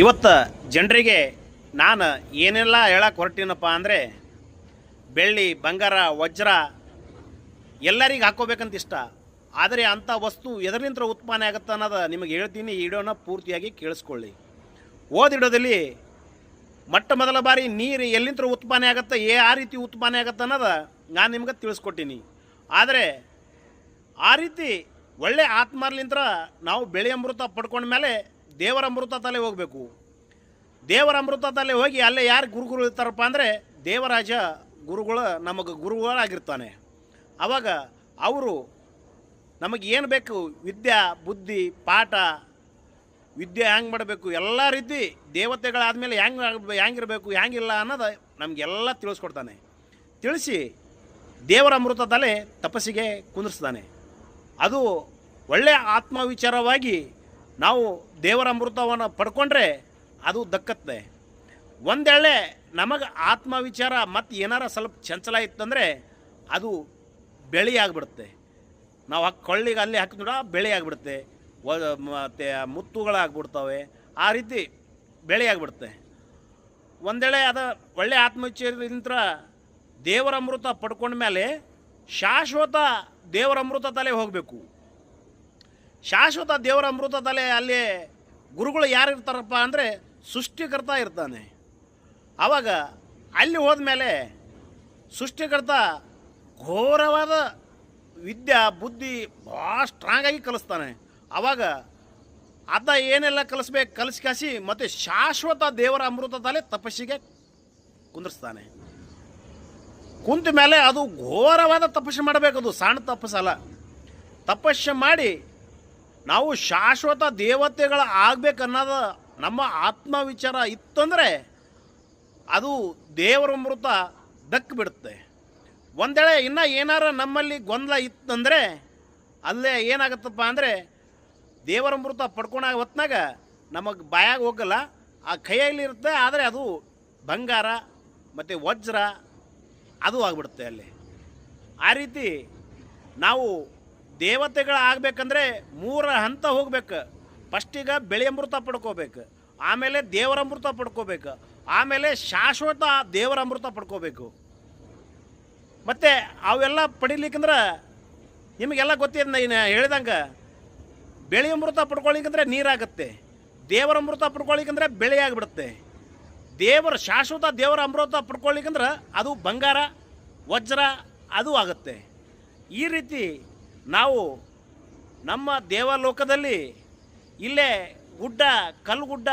ಇವತ್ತು ಜನರಿಗೆ ನಾನು ಏನೆಲ್ಲ ಹೇಳಕ್ಕೆ ಹೊರಟಿನಪ್ಪ ಅಂದರೆ, ಬೆಳ್ಳಿ, ಬಂಗಾರ, ವಜ್ರ ಎಲ್ಲರಿಗೆ ಹಾಕೋಬೇಕಂತ ಇಷ್ಟ. ಆದರೆ ಅಂಥ ವಸ್ತು ಎದರಿಂದ ಉತ್ಪನ್ನ ಆಗುತ್ತೆ ಅನ್ನೋದು ನಿಮಗೆ ಹೇಳ್ತೀನಿ, ಈ ವಿಡಿಯೋನ ಪೂರ್ತಿಯಾಗಿ ಕೇಳಿಸ್ಕೊಳ್ಳಿ. ಓದಿಡೋದಲ್ಲಿ ಮೊಟ್ಟ ಮೊದಲ ಬಾರಿ ನೀರು ಎಲ್ಲಿಂದ ಉತ್ಪನ್ನ ಆಗುತ್ತೆ, ಏ ಆ ರೀತಿ ಉತ್ಪನ್ನ ಆಗುತ್ತೆ ಅನ್ನೋದು ನಾನು ನಿಮ್ಗೆ ತಿಳಿಸ್ಕೊಟ್ಟೀನಿ. ಆದರೆ ಆ ರೀತಿ ಒಳ್ಳೆ ಆತ್ಮರ್ಲಿಂತ್ರ ನಾವು ಬೆಳೆ ಅಮೃತ ಪಡ್ಕೊಂಡ ಮೇಲೆ ದೇವರ ಅಮೃತ ತಲೆ ಹೋಗಬೇಕು. ದೇವರ ಅಮೃತ ತಲೆ ಹೋಗಿ ಅಲ್ಲೇ ಯಾರು ಗುರುಗಳು ಇರ್ತಾರಪ್ಪ ಅಂದರೆ ದೇವರಾಜ ಗುರುಗಳು ನಮಗೆ ಗುರುಗಳಾಗಿರ್ತಾನೆ. ಆವಾಗ ಅವರು ನಮಗೆ ಏನು ಬೇಕು? ವಿದ್ಯಾ, ಬುದ್ಧಿ, ಪಾಠ, ವಿದ್ಯೆ ಹ್ಯಾಂಗೆ ಮಾಡಬೇಕು? ಎಲ್ಲ ರೀತಿ ದೇವತೆಗಳಾದಮೇಲೆ ಹ್ಯಾಂಗೆ ಹ್ಯಾಂಗಿರಬೇಕು, ಹ್ಯಾಂಗಿಲ್ಲ ಅನ್ನೋದು ನಮಗೆಲ್ಲ ತಿಳಿಸ್ಕೊಡ್ತಾನೆ. ತಿಳಿಸಿ ದೇವರ ಅಮೃತ ತಲೆ ತಪಸ್ಸಿಗೆ ಕುಂದಿರ್ಸ್ತಾನೆ. ಅದು ಒಳ್ಳೆಯ ಆತ್ಮವಿಚಾರವಾಗಿ ನಾವು ದೇವರ ಅಮೃತವನ್ನು ಪಡ್ಕೊಂಡ್ರೆ ಅದು ದಕ್ಕತ್ತೆ. ಒಂದೇಳೆ ನಮಗೆ ಆತ್ಮವಿಚಾರ ಮತ್ತು ಏನಾರ ಸ್ವಲ್ಪ ಚಂಚಲ ಇತ್ತಂದರೆ ಅದು ಬೆಳೆ ಆಗಿಬಿಡುತ್ತೆ ನಾವು ಹಾಕಿ ಕೊಳ್ಳಿಗೆ ಅಲ್ಲಿ ಹಾಕಿದ್ರೆ ಬೆಳೆ ಆಗಿಬಿಡುತ್ತೆ ಮತ್ತು ಮುತ್ತುಗಳಾಗ್ಬಿಡ್ತವೆ. ಆ ರೀತಿ ಬೆಳೆ ಆಗಿಬಿಡುತ್ತೆ ಒಂದೇಳೆ ಅದು ಒಳ್ಳೆ ಆತ್ಮವಿಚಾರದಿಂದ ದೇವರ ಅಮೃತ ಪಡ್ಕೊಂಡ ಮೇಲೆ ಶಾಶ್ವತ ದೇವರ ಅಮೃತ ತಲೆ ಹೋಗಬೇಕು. ಶಾಶ್ವತ ದೇವರ ಅಮೃತದಲ್ಲೇ ಅಲ್ಲಿ ಗುರುಗಳು ಯಾರು ಇರ್ತಾರಪ್ಪ ಅಂದರೆ ಸೃಷ್ಟಿಕರ್ತ ಇರ್ತಾನೆ. ಆವಾಗ ಅಲ್ಲಿ ಹೋದ್ಮೇಲೆ ಸೃಷ್ಟಿಕರ್ತ ಘೋರವಾದ ವಿದ್ಯಾ, ಬುದ್ಧಿ ಭಾಳ ಸ್ಟ್ರಾಂಗಾಗಿ ಕಲಿಸ್ತಾನೆ. ಆವಾಗ ಅದ ಏನೆಲ್ಲ ಕಲಿಸ್ಬೇಕು, ಕಲಿಸಿ ಕಾಸಿ ಮತ್ತು ಶಾಶ್ವತ ದೇವರ ಅಮೃತದಲ್ಲೇ ತಪಸ್ಸಿಗೆ ಕುಂದಿರ್ಸ್ತಾನೆ. ಕುಂತ ಮೇಲೆ ಅದು ಘೋರವಾದ ತಪಸ್ಸು ಮಾಡಬೇಕು, ಅದು ಸಣ್ಣ ತಪಸ್ಸಲ್ಲ. ತಪಸ್ಸು ಮಾಡಿ ನಾವು ಶಾಶ್ವತ ದೇವತೆಗಳ ಆಗಬೇಕನ್ನೋದು ನಮ್ಮ ಆತ್ಮವಿಚಾರ ಇತ್ತಂದರೆ ಅದು ದೇವರ ಅಮೃತ ದಕ್ಕ ಬಿಡುತ್ತೆ. ಒಂದೇಳೆ ಇನ್ನೂ ಏನಾರ ನಮ್ಮಲ್ಲಿ ಗೊಂದಲ ಇತ್ತಂದರೆ ಅಲ್ಲೇ ಏನಾಗುತ್ತಪ್ಪ ಅಂದರೆ ದೇವರ ಮೃತ ಪಡ್ಕೊಂಡಾಗ ಹೊತ್ನಾಗ ನಮಗೆ ಬಾಯಾಗ ಹೋಗಲ್ಲ. ಆ ಕೈಯಲ್ಲಿ ಇರುತ್ತೆ, ಆದರೆ ಅದು ಬಂಗಾರ ಮತ್ತು ವಜ್ರ ಅದು ಆಗಿಬಿಡುತ್ತೆ ಅಲ್ಲಿ. ಆ ರೀತಿ ನಾವು ದೇವತೆಗಳು ಆಗ್ಬೇಕಂದ್ರೆ ಮೂರ ಹಂತ ಹೋಗ್ಬೇಕು. ಫಸ್ಟಿಗೆ ಬೆಳೆ ಅಮೃತ ಪಡ್ಕೋಬೇಕು, ಆಮೇಲೆ ದೇವರ ಅಮೃತ ಪಡ್ಕೋಬೇಕು, ಆಮೇಲೆ ಶಾಶ್ವತ ದೇವರ ಅಮೃತ ಪಡ್ಕೋಬೇಕು. ಮತ್ತು ಅವೆಲ್ಲ ಪಡಿಲಿಕ್ಕಂದ್ರೆ ನಿಮಗೆಲ್ಲ ಗೊತ್ತಿದೆ ನಾನು ಹೇಳ್ದಂಗೆ, ಬೆಳೆ ಅಮೃತ ಪಡ್ಕೊಳ್ಳಿಕ್ಕಂದ್ರೆ ನೀರಾಗುತ್ತೆ, ದೇವರ ಅಮೃತ ಪಡ್ಕೊಳ್ಳಿಕ್ಕಂದ್ರೆ ಬೆಳೆ ಆಗಿಬಿಡುತ್ತೆ. ದೇವರ ಶಾಶ್ವತ ದೇವರ ಅಮೃತ ಪಡ್ಕೊಳ್ಳಿಕ್ಕಂದ್ರೆ ಅದು ಬಂಗಾರ, ವಜ್ರ, ಅದು ಆಗುತ್ತೆ. ಈ ರೀತಿ ನಾವು ನಮ್ಮ ದೇವಲೋಕದಲ್ಲಿ ಇಲ್ಲೇ ಗುಡ್ಡ ಕಲ್ಲು ಗುಡ್ಡ